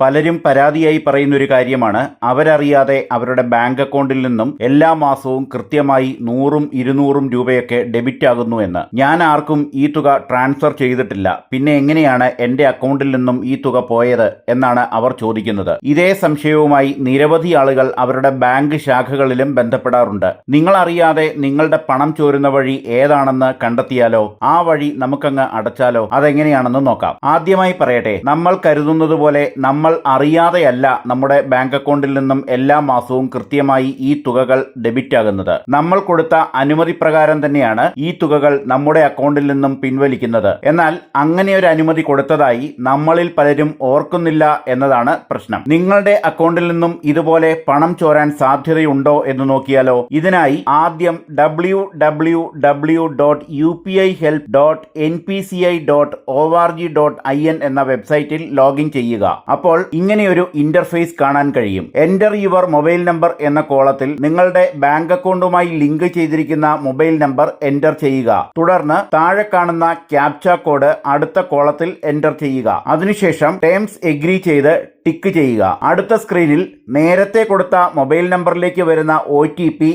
പലരും പരാതിയായി പറയുന്ന ഒരു കാര്യമാണ്. അവരറിയാതെ അവരുടെ ബാങ്ക് അക്കൗണ്ടിൽ നിന്നും എല്ലാ മാസവും കൃത്യമായി നൂറും ഇരുന്നൂറും രൂപയൊക്കെ ഡെബിറ്റ് ആകുന്നു എന്ന്. ഞാൻ ആർക്കും ഈ തുക ട്രാൻസ്ഫർ ചെയ്തിട്ടില്ല. പിന്നെ എങ്ങനെയാണ് എന്റെ അക്കൗണ്ടിൽ നിന്നും ഈ തുക പോയത് എന്നാണ് അവർ ചോദിക്കുന്നത്. ഇതേ സംശയവുമായി നിരവധി ആളുകൾ അവരുടെ ബാങ്ക് ശാഖകളിലും ബന്ധപ്പെടാറുണ്ട്. നിങ്ങൾ അറിയാതെ നിങ്ങളുടെ പണം ചോരുന്ന വഴി ഏതാണെന്ന് കണ്ടെത്തിയാലോ? ആ വഴി നമുക്കങ്ങ് അടച്ചാലോ? അതെങ്ങനെയാണെന്ന് നോക്കാം. ആദ്യമായി പറയട്ടെ. നമ്മൾ കരുതുന്നത് പോലെ നമ്മൾ അറിയാതെയല്ല നമ്മുടെ ബാങ്ക് അക്കൗണ്ടിൽ നിന്നും എല്ലാ മാസവും കൃത്യമായി ഈ തുകകൾ ഡെബിറ്റ് ആകുന്നത് നമ്മൾ കൊടുത്ത അനുമതി പ്രകാരം തന്നെയാണ് ഈ തുകകൾ നമ്മുടെ അക്കൗണ്ടിൽ നിന്നും പിൻവലിക്കുന്നത്. എന്നാൽ അങ്ങനെ ഒരു അനുമതി കൊടുത്തതായി നമ്മളിൽ പലരും ഓർക്കുന്നില്ല എന്നതാണ് പ്രശ്നം. നിങ്ങളുടെ അക്കൗണ്ടിൽ നിന്നും ഇതുപോലെ പണം ചോരാൻ സാധ്യതയുണ്ടോ എന്ന് നോക്കിയാലോ ഇതിനായി ആദ്യം W W W dot U P I help dot N P C I dot O R G dot I N എന്ന വെബ്സൈറ്റിൽ ലോഗിൻ ചെയ്യുക. അപ്പോൾ ഇങ്ങനെയൊരു ഇന്റർഫേസ് കാണാൻ കഴിയും. എന്റർ യുവർ മൊബൈൽ നമ്പർ എന്ന കോളത്തിൽ നിങ്ങളുടെ ബാങ്ക് അക്കൗണ്ടുമായി ലിങ്ക് ചെയ്തിരിക്കുന്ന മൊബൈൽ നമ്പർ എന്റർ ചെയ്യുക. തുടർന്ന് താഴെ കാണുന്ന ക്യാപ്ച കോഡ് അടുത്ത കോളത്തിൽ എന്റർ ചെയ്യുക. അതിനുശേഷം ടേംസ് എഗ്രി ചെയ്ത് ടിക്ക് ചെയ്യുക. അടുത്ത സ്ക്രീനിൽ നേരത്തെ കൊടുത്ത മൊബൈൽ നമ്പറിലേക്ക് വരുന്ന ഒ ടി പി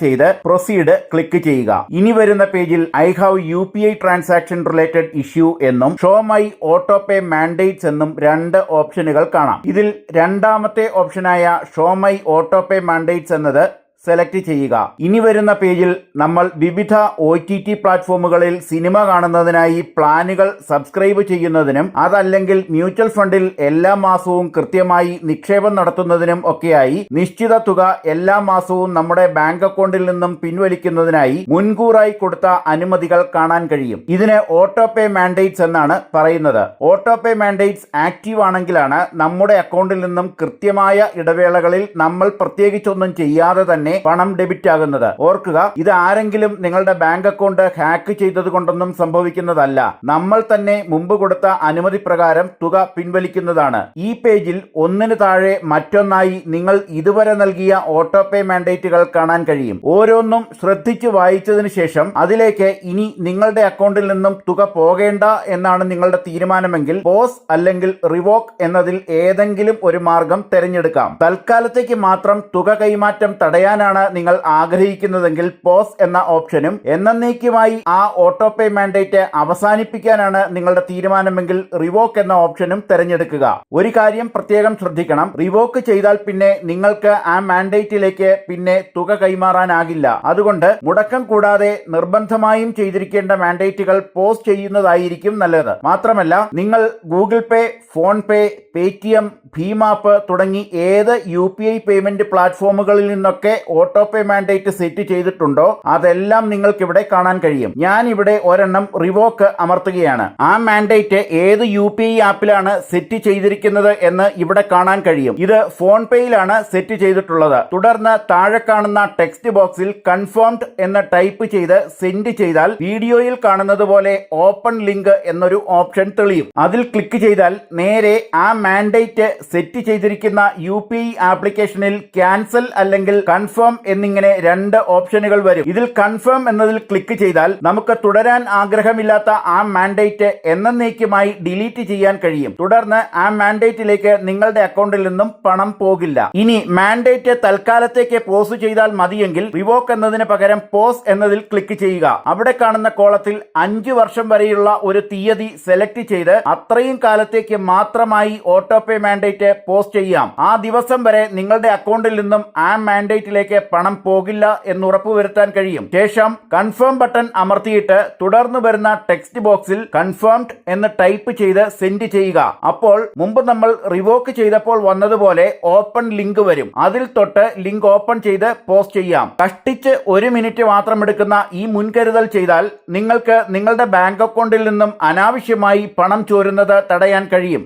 ചെയ്ത് പ്രൊസീഡ് ക്ലിക്ക് ചെയ്യുക. ഇനി വരുന്ന പേജിൽ I have U P I transaction related issue എന്നും show my auto pay mandates എന്നും രണ്ട് ഓപ്ഷനുകൾ കാണാം. ഇതിൽ രണ്ടാമത്തെ ഓപ്ഷനായ show my auto pay mandates എന്നത് സെലക്ട് ചെയ്യുക. ഇനി വരുന്ന പേജിൽ നമ്മൾ വിവിധ ഒ ടി ടി പ്ലാറ്റ്ഫോമുകളിൽ സിനിമ കാണുന്നതിനായി പ്ലാനുകൾ സബ്സ്ക്രൈബ് ചെയ്യുന്നതിനും അതല്ലെങ്കിൽ മ്യൂച്വൽ ഫണ്ടിൽ എല്ലാ മാസവും കൃത്യമായി നിക്ഷേപം നടത്തുന്നതിനും ഒക്കെയായി നിശ്ചിത തുക എല്ലാ മാസവും നമ്മുടെ ബാങ്ക് അക്കൗണ്ടിൽ നിന്നും പിൻവലിക്കുന്നതിനായി മുൻകൂറായി കൊടുത്ത അനുമതികൾ കാണാൻ കഴിയും. ഇതിന് ഓട്ടോ പേ മാൻഡേറ്റ്സ് എന്നാണ് പറയുന്നത്. ഓട്ടോ പേ മാൻഡേറ്റ്സ് ആക്റ്റീവ് ആണെങ്കിലാണ് നമ്മുടെ അക്കൗണ്ടിൽ നിന്നും കൃത്യമായ ഇടവേളകളിൽ നമ്മൾ പ്രത്യേകിച്ചൊന്നും ചെയ്യാതെ തന്നെ പണം ഡെബിറ്റ് ആകുന്നത് ഓർക്കുക ഇത് ആരെങ്കിലും നിങ്ങളുടെ ബാങ്ക് അക്കൗണ്ട് ഹാക്ക് ചെയ്തത് കൊണ്ടൊന്നും സംഭവിക്കുന്നതല്ല. നമ്മൾ തന്നെ മുമ്പ് കൊടുത്ത അനുമതി പ്രകാരം തുക പിൻവലിക്കുന്നതാണ്. ഈ പേജിൽ ഒന്നിന് താഴെ മറ്റൊന്നായി നിങ്ങൾ ഇതുവരെ നൽകിയ ഓട്ടോ പേ മാൻഡേറ്റുകൾ കാണാൻ കഴിയും. ഓരോന്നും ശ്രദ്ധിച്ചു വായിച്ചതിന് ശേഷം അതിലേക്ക് ഇനി നിങ്ങളുടെ അക്കൗണ്ടിൽ നിന്നും തുക പോകേണ്ട എന്നാണ് നിങ്ങളുടെ തീരുമാനമെങ്കിൽ പോസ് അല്ലെങ്കിൽ റിവോക്ക് എന്നതിൽ ഏതെങ്കിലും ഒരു മാർഗം തിരഞ്ഞെടുക്കാം. തൽക്കാലത്തേക്ക് മാത്രം തുക കൈമാറ്റം തടയാനാണ് നിങ്ങൾ ആഗ്രഹിക്കുന്നതെങ്കിൽ പോസ് എന്ന ഓപ്ഷനും എന്നേക്കുമായി ആ ഓട്ടോ പേ മാൻഡേറ്റ് അവസാനിപ്പിക്കാനാണ് നിങ്ങളുടെ തീരുമാനമെങ്കിൽ റിവോക്ക് എന്ന ഓപ്ഷനും തിരഞ്ഞെടുക്കുക. ഒരു കാര്യം പ്രത്യേകം ശ്രദ്ധിക്കണം. റിവോക്ക് ചെയ്താൽ പിന്നെ നിങ്ങൾക്ക് ആ മാൻഡേറ്റിലേക്ക് പിന്നെ തുക കൈമാറാനാകില്ല. അതുകൊണ്ട് മുടക്കം കൂടാതെ നിർബന്ധമായും ചെയ്തിരിക്കേണ്ട മാൻഡേറ്റുകൾ പോസ്റ്റ് ചെയ്യുന്നതായിരിക്കും നല്ലത്. മാത്രമല്ല നിങ്ങൾ Google Pay PhonePe Paytm BHIM app തുടങ്ങി ഏത് യു പി ഐ പേയ്മെന്റ് പ്ലാറ്റ്ഫോമുകളിൽ നിന്നൊക്കെ ഓട്ടോ പേ മാൻഡേറ്റ് സെറ്റ് ചെയ്തിട്ടുണ്ടോ? അതെല്ലാം നിങ്ങൾക്ക് ഇവിടെ കാണാൻ കഴിയും. ഞാൻ ഇവിടെ ഒരെണ്ണം റിവോക്ക് അമർത്തുകയാണ്. ആ മാൻഡേറ്റ് ഏത് യു പി ഐ ആപ്പിലാണ് സെറ്റ് ചെയ്തിരിക്കുന്നത് എന്ന് ഇവിടെ കാണാൻ കഴിയും. ഇത് ഫോൺ പേയിലാണ് സെറ്റ് ചെയ്തിട്ടുള്ളത്. തുടർന്ന് താഴെ കാണുന്ന ടെക്സ്റ്റ് ബോക്സിൽ കൺഫേംഡ് എന്ന് ടൈപ്പ് ചെയ്ത് സെൻഡ് ചെയ്താൽ വീഡിയോയിൽ കാണുന്നത് പോലെ ഓപ്പൺ ലിങ്ക് എന്നൊരു ഓപ്ഷൻ തെളിയും. അതിൽ ക്ലിക്ക് ചെയ്താൽ നേരെ ആ മാൻഡേറ്റ് സെറ്റ് ചെയ്തിരിക്കുന്ന യു പി ഐ ആപ്ലിക്കേഷനിൽ ക്യാൻസൽ അല്ലെങ്കിൽ കൺഫേം എന്നിങ്ങനെ രണ്ട് ഓപ്ഷനുകൾ വരും. ഇതിൽ കൺഫേം എന്നതിൽ ക്ലിക്ക് ചെയ്താൽ നമുക്ക് തുടരാൻ ആഗ്രഹമില്ലാത്ത ആ മാൻഡേറ്റ് എന്നേക്കുമായി ഡിലീറ്റ് ചെയ്യാൻ കഴിയും. തുടർന്ന് ആ മാൻഡേറ്റിലേക്ക് നിങ്ങളുടെ അക്കൗണ്ടിൽ നിന്നും പണം പോകില്ല. ഇനി മാൻഡേറ്റ് തൽക്കാലത്തേക്ക് പോസ് ചെയ്താൽ മതിയെങ്കിൽ റിവോക്ക് എന്നതിന് പകരം പോസ് എന്നതിൽ ക്ലിക്ക് ചെയ്യുക. അവിടെ കാണുന്ന കോളത്തിൽ അഞ്ചു വർഷം വരെയുള്ള ഒരു തീയതി സെലക്ട് ചെയ്ത് അത്രയും കാലത്തേക്ക് മാത്രമായി ഓട്ടോ പേ മാൻഡേറ്റ് പോസ്റ്റ് ചെയ്യാം. ആ ദിവസം വരെ നിങ്ങളുടെ അക്കൗണ്ടിൽ നിന്നും ആ മാൻഡേറ്റിലേക്ക് പണം പോകില്ല എന്ന് ഉറപ്പുവരുത്താൻ കഴിയും. ശേഷം കൺഫേം ബട്ടൺ അമർത്തിയിട്ട് തുടർന്ന് വരുന്ന ടെക്സ്റ്റ് ബോക്സിൽ കൺഫേംഡ് എന്ന് ടൈപ്പ് ചെയ്ത് സെൻഡ് ചെയ്യുക. അപ്പോൾ മുമ്പ് നമ്മൾ റിവോക്ക് ചെയ്തപ്പോൾ വന്നതുപോലെ ഓപ്പൺ ലിങ്ക് വരും. അതിൽ തൊട്ട് ലിങ്ക് ഓപ്പൺ ചെയ്ത് പോസ്റ്റ് ചെയ്യാം. കഷ്ടിച്ച് ഒരു മിനിറ്റ് മാത്രം എടുക്കുന്ന ഈ മുൻകരുതൽ ചെയ്താൽ നിങ്ങൾക്ക് നിങ്ങളുടെ ബാങ്ക് അക്കൗണ്ടിൽ നിന്നും അനാവശ്യമായി പണം ചോരുന്നത് തടയാൻ കഴിയും.